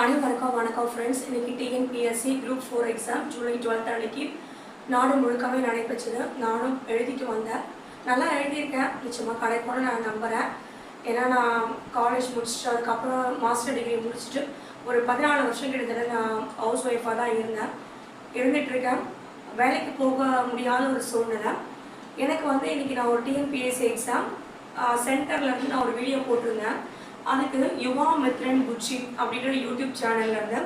அனைவருக்கும் வணக்கம் ஃப்ரெண்ட்ஸ் இன்னைக்கு TNPSC group four exam July twelfth அன்னைக்கு. நாடு முழுக்கவே நடைபெற்றது. நானும் எழுதிட்டு வந்தேன். நல்லா எழுதியிருக்கேன். நிச்சயமாக கிடைக்கும்னு நான் நம்புகிறேன் ஏன்னா நான் காலேஜ் முடிச்சுட்டு அதுக்கப்புறம் மாஸ்டர் டிகிரி முடிச்சுட்டு ஒரு பதினாலு வருஷம் கிட்டத்தட்ட நான் ஹவுஸ் ஒய்ஃபாக தான் இருந்தேன். இருந்துகிட்ருக்கேன் வேலைக்கு போக முடியாத ஒரு சூழ்நிலை. எனக்கு வந்து இன்னைக்கு நான் ஒரு டிஎன்பிஎஸ்சி எக்ஸாம் சென்டர்லேருந்து நான் ஒரு வீடியோ போட்டிருந்தேன். அதுக்கு யுவா மித்ரன் குச்சி அப்படின்ற யூடியூப் சேனல்ல இருந்து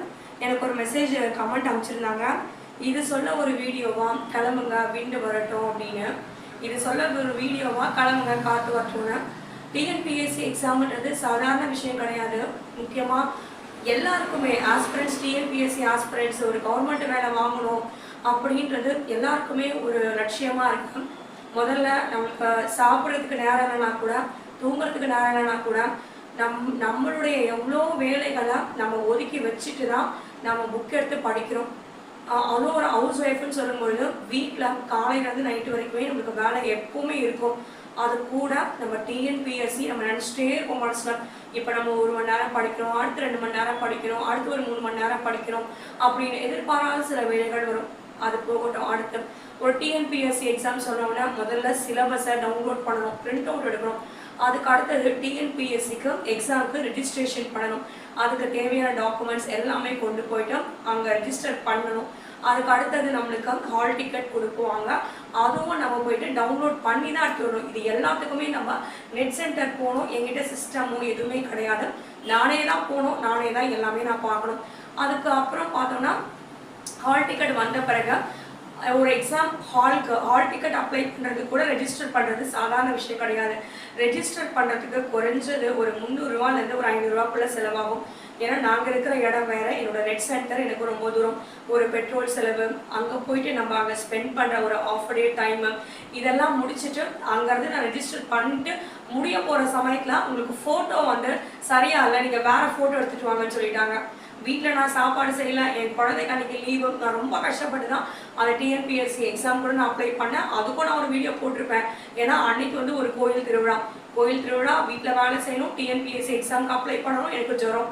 எனக்கு ஒரு மெசேஜ் கமெண்ட் அமைச்சிருந்தாங்க இது சொல்ல ஒரு வீடியோவா? கிளம்புங்க விண்டு வரட்டும் அப்படின்னு. இது சொல்ல ஒரு வீடியோவா? கிளம்புங்க காத்து வரட்டும்னு. டிஎன்பிஎஸ்சி எக்ஸாம்ன்றது சாதாரண விஷயம் கிடையாது. முக்கியமாக எல்லாருக்குமே ஆஸ்பிரண்ட்ஸ் டிஎன்பிஎஸ்சி ஆஸ்பிரண்ட்ஸ் ஒரு கவர்மெண்ட் வேலை வாங்கணும் அப்படின்றது எல்லாருக்குமே ஒரு லட்சியமா இருக்கு. முதல்ல நமக்கு சாப்பிட்றதுக்கு நேரம் இல்லைனா கூட தூங்குறதுக்கு நேரம் இல்லைனா கூட நம் நம்மளுடைய எவ்வளோ வேலைகளை நம்ம ஒதுக்கி வச்சுட்டு தான் நம்ம புக் எடுத்து படிக்கிறோம். அதுவும் ஒரு ஹவுஸ் ஒய்ஃப்னு சொல்லும்பொழுது வீட்டில் காலையிலேருந்து நைட்டு வரைக்குமே நம்மளுக்கு வேலை எப்பவுமே இருக்கும். அது கூட நம்ம டிஎன்பிஎஸ்சி நம்ம நினச்சிட்டே இருப்போம் மனசில். இப்போ நம்ம ஒரு மணி நேரம் படிக்கிறோம் அடுத்து ரெண்டு மணி நேரம் படிக்கிறோம் அடுத்து ஒரு மூணு மணி நேரம் படிக்கிறோம் அப்படின்னு எதிர்பாராத சில வேலைகள் வரும். அது போகட்டும். அடுத்து ஒரு டிஎன்பிஎஸ்சி எக்ஸாம் சொன்னோம்னா முதல்ல சிலபஸை டவுன்லோட் பண்ணணும் பிரிண்ட் அவுட் எடுக்கணும். அதுக்கு அடுத்தது டிஎன்பிஎஸ்சிக்கு எக்ஸாமுக்கு ரிஜிஸ்ட்ரேஷன் பண்ணணும். அதுக்கு தேவையான டாக்குமெண்ட்ஸ் எல்லாமே கொண்டு போயிட்டு அங்கே ரிஜிஸ்டர் பண்ணணும். அதுக்கு அடுத்தது நம்மளுக்கு ஹால் டிக்கெட் கொடுக்குவாங்க. அதுவும் நம்ம போயிட்டு டவுன்லோட் பண்ணி தான் எடுத்து இது எல்லாத்துக்குமே நம்ம நெட் சென்டர் போகணும். எங்கிட்ட சிஸ்டமும் எதுவுமே கிடையாது. நானே தான் போகணும். நானே தான் எல்லாமே நான் பார்க்கணும். அதுக்கு அப்புறம் பார்த்தோம்னா ஹால் டிக்கெட் வந்த பிறகு ஒரு எக்ஸாம் ஹாலுக்கு ஹால் டிக்கெட் அப்ளை பண்ணுறது கூட ரெஜிஸ்டர் பண்ணுறது சாதாரண விஷயம் கிடையாது. ரெஜிஸ்டர் பண்ணுறதுக்கு குறைஞ்சது ஒரு முந்நூறுரூவாலேருந்து ஒரு ஐநூறுரூவாக்குள்ளே செலவாகும். ஏன்னா நாங்கள் இருக்கிற இடம் வேறு என்னோட ரெட் சென்டர் எனக்கு ரொம்ப தூரம். ஒரு பெட்ரோல் செலவு அங்கே போயிட்டு நம்ம அங்கே ஸ்பெண்ட் பண்ணுற ஒரு ஆஃப் டே டைமு இதெல்லாம் முடிச்சுட்டு அங்கேருந்து நான் ரெஜிஸ்டர் பண்ணிட்டு முடிய போகிற சமயத்தில் உங்களுக்கு ஃபோட்டோ வந்து சரியாக இல்லை நீங்கள் வேறு ஃபோட்டோ எடுத்துகிட்டு வாங்கன்னு சொல்லிட்டாங்க. வீட்டில் நான் சாப்பாடு செய்யல என் குழந்தைக்கு அன்னைக்கு லீவு நான் ரொம்ப கஷ்டப்பட்டு தான் அந்த டிஎன்பிஎஸ்சி எக்ஸாம் கூட நான் அப்ளை பண்ணேன். அதுக்கும் நான் ஒரு வீடியோ போட்டிருப்பேன். ஏன்னா அன்னைக்கு வந்து ஒரு கோயில் திருவிழா. கோயில் திருவிழா வீட்டில் வேலை செய்யணும் டிஎன்பிஎஸ்சி எக்ஸாம்க்கு அப்ளை பண்ணணும். எனக்கு ஜுரம்.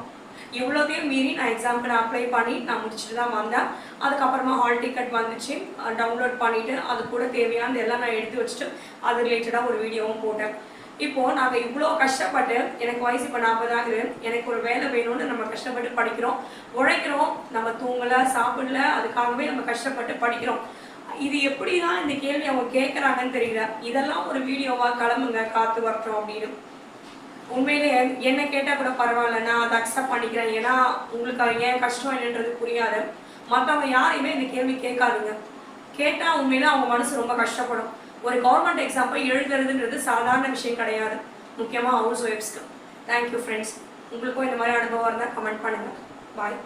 இவ்வளோதையும் மீறி நான் எக்ஸாம்க்கு நான் அப்ளை பண்ணி நான் முடிச்சுட்டு தான் வந்தேன். அதுக்கப்புறமா ஹால் டிக்கெட் வந்துச்சு. டவுன்லோட் பண்ணிவிட்டு அது கூட தேவையானது எல்லாம் நான் எடுத்து வச்சுட்டு அது ரிலேட்டடாக ஒரு வீடியோவும் போட்டேன். இப்போ நாங்கள் இவ்வளோ கஷ்டப்பட்டு எனக்கு வயசு இப்போ நாற்பது ஆகுது. எனக்கு ஒரு வேலை வேணும்னு நம்ம கஷ்டப்பட்டு படிக்கிறோம். உழைக்கிறோம். நம்ம தூங்கல சாப்பிடல. அதுக்காகவே நம்ம கஷ்டப்பட்டு படிக்கிறோம். இது எப்படி தான் இந்த கேள்வி அவங்க கேட்குறாங்கன்னு தெரியல. இதெல்லாம் ஒரு வீடியோவா கிளம்புங்க காத்து வரட்டும் அப்படின்னு. உண்மையிலே என்ன கேட்டால் கூட பரவாயில்ல. நான் அதை அக்செப்ட் பண்ணிக்கிறேன். ஏன்னா உங்களுக்கு ஏன் கஷ்டம் என்னன்றது புரியாது. மற்றவங்க யாரையுமே இந்த கேள்வி கேட்காதுங்க. கேட்டால் உண்மையில அவங்க மனசு ரொம்ப கஷ்டப்படும். ஒரு கவர்மெண்ட் எக்ஸாம் போய் எழுதுறதுன்றது சாதாரண விஷயம் கிடையாது. முக்கியமாக ஹவுஸ் ஒய்ஃப்ஸ்க்கு தேங்க்யூ ஃப்ரெண்ட்ஸ் உங்களுக்கும் இந்த மாதிரி அனுபவம் இருந்தால் கமெண்ட் பண்ணுங்கள் பாய்